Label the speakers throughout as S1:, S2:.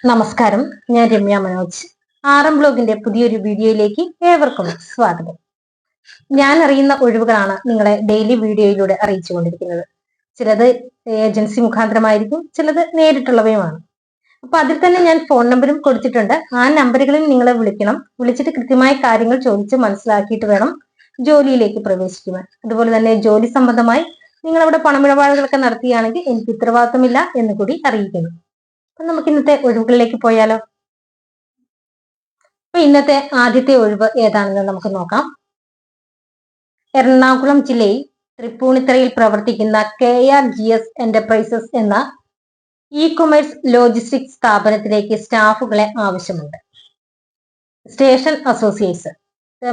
S1: നമസ്കാരം ഞാൻ രമ്യ മനോജ്. എം ബ്ലോഗിന്റെ പുതിയൊരു വീഡിയോയിലേക്ക് ഏവർക്കും സ്വാഗതം. ഞാൻ അറിയുന്ന ഒഴിവുകളാണ് നിങ്ങളെ ഡെയിലി വീഡിയോയിലൂടെ അറിയിച്ചുകൊണ്ടിരിക്കുന്നത്. ചിലത് ഏജൻസി മുഖാന്തരമായിരിക്കും ചിലത് നേരിട്ടുള്ളവയുമാണ്. അപ്പൊ അതിൽ തന്നെ ഞാൻ ഫോൺ നമ്പറും കൊടുത്തിട്ടുണ്ട്. ആ നമ്പറുകളിൽ നിങ്ങളെ വിളിക്കണം. വിളിച്ചിട്ട് കൃത്യമായ കാര്യങ്ങൾ ചോദിച്ച് മനസ്സിലാക്കിയിട്ട് വേണം ജോലിയിലേക്ക് പ്രവേശിക്കുവാൻ. അതുപോലെ തന്നെ ജോലി സംബന്ധമായി നിങ്ങൾ അവിടെ പണമിടപാടുകളൊക്കെ നടത്തുകയാണെങ്കിൽ എനിക്ക് ഉത്തരവാദിത്തമില്ല എന്ന് കൂടി അറിയിക്കുന്നു. നമുക്ക് ഇന്നത്തെ ഒഴിവുകളിലേക്ക് പോയാലോ? അപ്പൊ ഇന്നത്തെ ആദ്യത്തെ ഒഴിവ് ഏതാണെന്ന് നമുക്ക് നോക്കാം. എറണാകുളം ജില്ലയിൽ തൃപ്പൂണിത്തറയിൽ പ്രവർത്തിക്കുന്ന K R G S enterprises എന്ന ഇ കൊമേഴ്സ് ലോജിസ്റ്റിക്സ് സ്ഥാപനത്തിലേക്ക് സ്റ്റാഫുകളെ ആവശ്യമുണ്ട്. Station associates.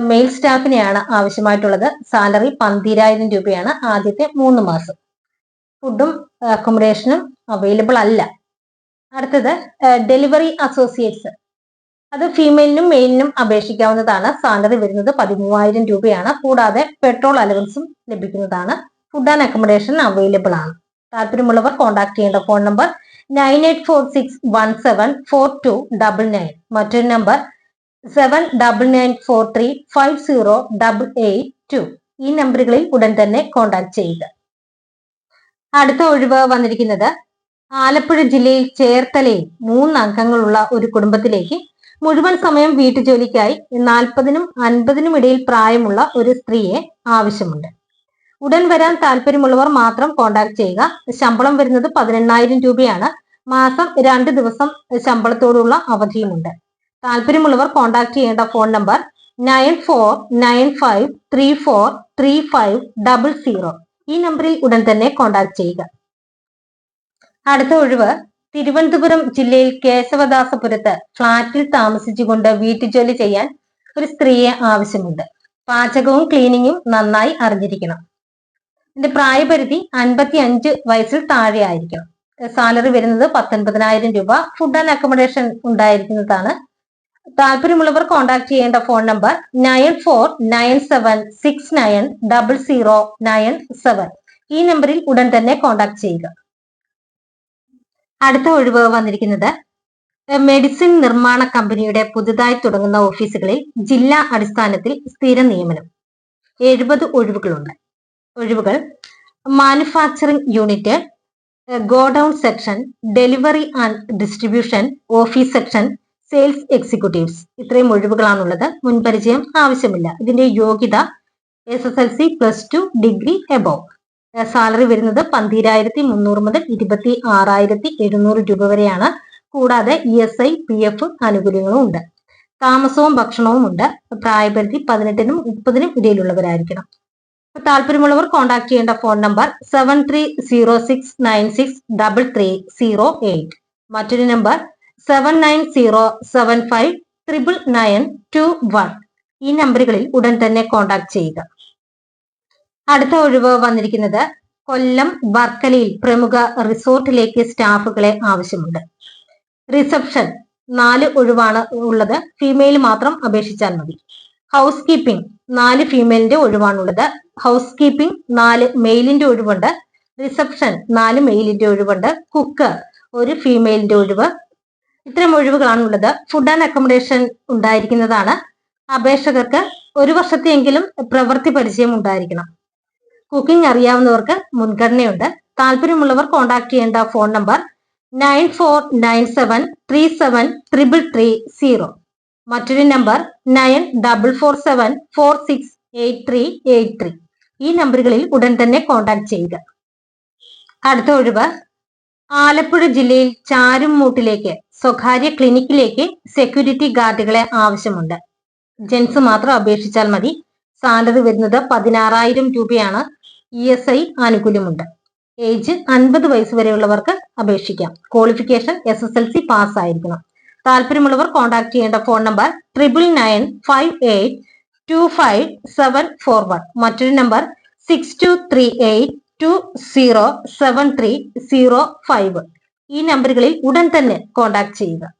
S1: മെയിൽ സ്റ്റാഫിനെയാണ് ആവശ്യമായിട്ടുള്ളത്. സാലറി പന്തിരായിരം രൂപയാണ് ആദ്യത്തെ മൂന്ന് മാസം. ഫുഡും അക്കോമഡേഷനും അവൈലബിൾ അല്ല. അടുത്തത് ഡെലിവറി അസോസിയേറ്റ്സ് അത് ഫീമെയിലിനും മെയിലിനും അപേക്ഷിക്കാവുന്നതാണ്. സാലറി വരുന്നത് പതിമൂവായിരം രൂപയാണ്. കൂടാതെ പെട്രോൾ അലവൻസും ലഭിക്കുന്നതാണ്. ഫുഡ് ആൻഡ് അക്കോമഡേഷൻ അവൈലബിൾ ആണ്. താല്പര്യമുള്ളവർ കോൺടാക്ട് ചെയ്യേണ്ട phone number nine eight four six one seven four two double nine. മറ്റൊരു number seven double nine four three five zero double eight two. ഈ നമ്പറുകളിൽ ഉടൻ തന്നെ കോൺടാക്ട് ചെയ്യുക. അടുത്ത ഒഴിവ് വന്നിരിക്കുന്നത് ആലപ്പുഴ ജില്ലയിൽ ചേർത്തലയിൽ മൂന്ന് അംഗങ്ങളുള്ള ഒരു കുടുംബത്തിലേക്ക് മുഴുവൻ സമയം വീട്ടുജോലിക്കായി നാൽപ്പതിനും അൻപതിനും ഇടയിൽ പ്രായമുള്ള ഒരു സ്ത്രീയെ ആവശ്യമുണ്ട്. ഉടൻ വരാൻ താല്പര്യമുള്ളവർ മാത്രം കോണ്ടാക്ട് ചെയ്യുക. ശമ്പളം വരുന്നത് പതിനെണ്ണായിരം രൂപയാണ്. മാസം രണ്ട് ദിവസം ശമ്പളത്തോടുള്ള അവധിയുമുണ്ട്. താല്പര്യമുള്ളവർ കോണ്ടാക്ട് ചെയ്യേണ്ട phone number nine four nine five three four three five double zero. ഈ നമ്പറിൽ ഉടൻ തന്നെ കോണ്ടാക്ട് ചെയ്യുക. അടുത്ത ഒഴിവ് തിരുവനന്തപുരം ജില്ലയിൽ കേശവദാസപുരത്ത് ഫ്ളാറ്റിൽ താമസിച്ചുകൊണ്ട് വീട്ടുജോലി ചെയ്യാൻ ഒരു സ്ത്രീയെ ആവശ്യമുണ്ട്. പാചകവും ക്ലീനിങ്ങും നന്നായി അറിഞ്ഞിരിക്കണം. ഇതിന്റെ പ്രായപരിധി അൻപത്തി അഞ്ച് വയസ്സിൽ താഴെ ആയിരിക്കണം. സാലറി വരുന്നത് പത്തൊൻപതിനായിരം രൂപ. ഫുഡ് ആൻഡ് അക്കോമഡേഷൻ ഉണ്ടായിരിക്കുന്നതാണ്. താല്പര്യമുള്ളവർ കോൺടാക്ട് ചെയ്യേണ്ട phone number nine four nine seven six nine double zero nine seven. ഈ നമ്പറിൽ ഉടൻ തന്നെ കോൺടാക്ട് ചെയ്യുക. അടുത്ത ഒഴിവ് വന്നിരിക്കുന്നത് മെഡിസിൻ നിർമ്മാണ കമ്പനിയുടെ പുതുതായി തുടങ്ങുന്ന ഓഫീസുകളിൽ ജില്ലാ അടിസ്ഥാനത്തിൽ സ്ഥിര നിയമനം. എഴുപത് ഒഴിവുകളുണ്ട്. ഒഴിവുകൾ manufacturing unit godown section delivery and distribution office section sales executives ഇത്രയും ഒഴിവുകളാണുള്ളത്. മുൻപരിചയം ആവശ്യമില്ല. ഇതിന്റെ യോഗ്യത S S L C plus two degree above salary വരുന്നത് പന്തിരായിരത്തി മുന്നൂറ് മുതൽ ഇരുപത്തി ആറായിരത്തി എഴുന്നൂറ് രൂപ വരെയാണ്. കൂടാതെ E S I P F ആനുകൂല്യങ്ങളും ഉണ്ട്. താമസവും ഭക്ഷണവും ഉണ്ട്. പ്രായപരിധി പതിനെട്ടിനും മുപ്പതിനും ഇടയിലുള്ളവരായിരിക്കണം. താല്പര്യമുള്ളവർ കോൺടാക്ട് ചെയ്യേണ്ട phone number seven three zero six nine six double three zero eight മറ്റൊരു number seven nine zero seven five triple nine two one ഈ നമ്പറുകളിൽ ഉടൻ തന്നെ കോൺടാക്ട് ചെയ്യുക. അടുത്ത ഒഴിവ് വന്നിരിക്കുന്നത് കൊല്ലം വർക്കലയിൽ പ്രമുഖ റിസോർട്ടിലേക്ക് സ്റ്റാഫുകളെ ആവശ്യമുണ്ട്. റിസപ്ഷൻ നാല് ഒഴിവാണ് ഉള്ളത്. ഫീമെയിൽ മാത്രം അപേക്ഷിച്ചാൽ മതി. ഹൗസ് കീപ്പിംഗ് നാല് ഫീമെയിലിന്റെ ഒഴിവാണുള്ളത്. ഹൗസ് കീപ്പിംഗ് നാല് മെയിലിന്റെ ഒഴിവുണ്ട്. റിസപ്ഷൻ നാല് മെയിലിന്റെ ഒഴിവുണ്ട്. കുക്ക് ഒരു ഫീമെയിലിന്റെ ഒഴിവ്. ഇത്തരം ഒഴിവുകളാണുള്ളത്. ഫുഡ് ആൻഡ് അക്കോമഡേഷൻ ഉണ്ടായിരിക്കുന്നതാണ്. അപേക്ഷകർക്ക് ഒരു വർഷത്തെയെങ്കിലും പ്രവൃത്തി പരിചയം ഉണ്ടായിരിക്കണം. കുക്കിംഗ് അറിയാവുന്നവർക്ക് മുൻഗണനയുണ്ട്. താല്പര്യമുള്ളവർ കോൺടാക്ട് ചെയ്യേണ്ട phone number nine four nine seven three seven triple three zero മറ്റൊരു number nine double four seven four six eight three eight three ഈ നമ്പറുകളിൽ ഉടൻ തന്നെ കോൺടാക്ട് ചെയ്യുക. അടുത്ത ഒഴിവ്. ആലപ്പുഴ ജില്ലയിൽ ചാരുംമൂട്ടിലേക്ക് സ്വകാര്യ ക്ലിനിക്കിലേക്ക് സെക്യൂരിറ്റി ഗാർഡുകളെ ആവശ്യമുണ്ട്. ജെൻസ് മാത്രം അപേക്ഷിച്ചാൽ മതി. സാലറി വരുന്നത് പതിനാറായിരം രൂപയാണ്. ഇ എസ് ഐ ആനുകൂല്യമുണ്ട്. ഏജ് അൻപത് വയസ്സ് വരെയുള്ളവർക്ക് അപേക്ഷിക്കാം. Qualification S S L C pass ആയിരിക്കണം. താല്പര്യമുള്ളവർ കോൺടാക്ട് ചെയ്യേണ്ട phone number triple nine five eight two five seven four one മറ്റൊരു number six two three eight two zero seven three zero five ഈ നമ്പറുകളിൽ ഉടൻ തന്നെ കോൺടാക്ട് ചെയ്യുക.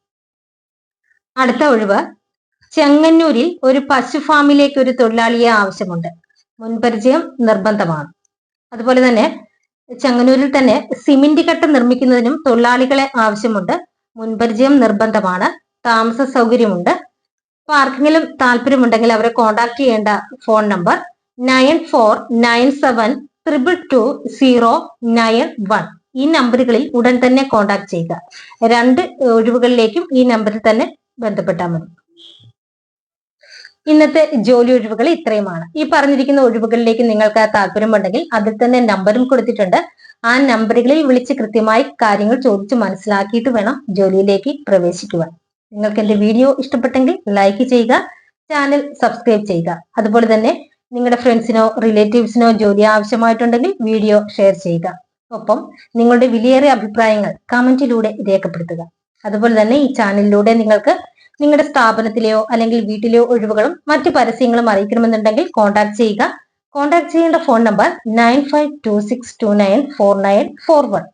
S1: അടുത്ത ഒഴിവ്. ചെങ്ങന്നൂരിൽ ഒരു പശു ഫാമിലേക്ക് ഒരു തൊഴിലാളിയെ ആവശ്യമുണ്ട്. മുൻപരിചയം നിർബന്ധമാണ്. അതുപോലെ തന്നെ ചങ്ങനൂരിൽ തന്നെ സിമെന്റ് കട്ട നിർമ്മിക്കുന്നതിനും തൊഴിലാളികളെ ആവശ്യമുണ്ട്. മുൻപരിചയം നിർബന്ധമാണ്. താമസ സൗകര്യമുണ്ട്. അപ്പൊ ആർക്കെങ്കിലും താല്പര്യമുണ്ടെങ്കിൽ അവരെ കോൺടാക്ട് ചെയ്യേണ്ട phone number nine four nine seven triple two zero nine one. ഈ നമ്പറുകളിൽ ഉടൻ തന്നെ കോൺടാക്ട് ചെയ്യുക. രണ്ട് ഒഴിവുകളിലേക്കും ഈ നമ്പറിൽ തന്നെ ബന്ധപ്പെട്ടാൽ മതി. ഇന്നത്തെ ജോലി ഒഴിവുകൾ ഇത്രയുമാണ്. ഈ പറഞ്ഞിരിക്കുന്ന ഒഴിവുകളിലേക്ക് നിങ്ങൾക്ക് താല്പര്യമുണ്ടെങ്കിൽ അതിൽ തന്നെ നമ്പറും കൊടുത്തിട്ടുണ്ട്. ആ നമ്പറുകളിൽ വിളിച്ച് കൃത്യമായി കാര്യങ്ങൾ ചോദിച്ച് മനസ്സിലാക്കിയിട്ട് വേണം ജോലിയിലേക്ക് പ്രവേശിക്കുവാൻ. നിങ്ങൾക്ക് എന്റെ വീഡിയോ ഇഷ്ടപ്പെട്ടെങ്കിൽ ലൈക്ക് ചെയ്യുക ചാനൽ സബ്സ്ക്രൈബ് ചെയ്യുക. അതുപോലെ തന്നെ നിങ്ങളുടെ ഫ്രണ്ട്സിനോ റിലേറ്റീവ്സിനോ ജോലി ആവശ്യമായിട്ടുണ്ടെങ്കിൽ വീഡിയോ ഷെയർ ചെയ്യുക. ഒപ്പം നിങ്ങളുടെ വിലയേറിയ അഭിപ്രായങ്ങൾ കമന്റിലൂടെ രേഖപ്പെടുത്തുക. അതുപോലെ തന്നെ ഈ ചാനലിലൂടെ നിങ്ങൾക്ക് നിങ്ങളുടെ സ്ഥാപനത്തിലെയോ അല്ലെങ്കിൽ വീട്ടിലെയോ ഒഴിവുകളും മറ്റു പരസ്യങ്ങളും അറിയിക്കണമെന്നുണ്ടെങ്കിൽ കോൺടാക്ട് ചെയ്യുക. കോൺടാക്ട് ചെയ്യേണ്ട phone number nine five two six two nine four nine four one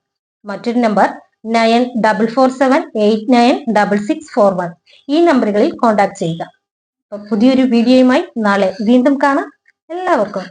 S1: മറ്റൊരു number nine double four seven eight nine double six four one ഈ നമ്പറുകളിൽ കോൺടാക്ട് ചെയ്യുക. പുതിയൊരു വീഡിയോയുമായി നാളെ വീണ്ടും കാണാം. എല്ലാവർക്കും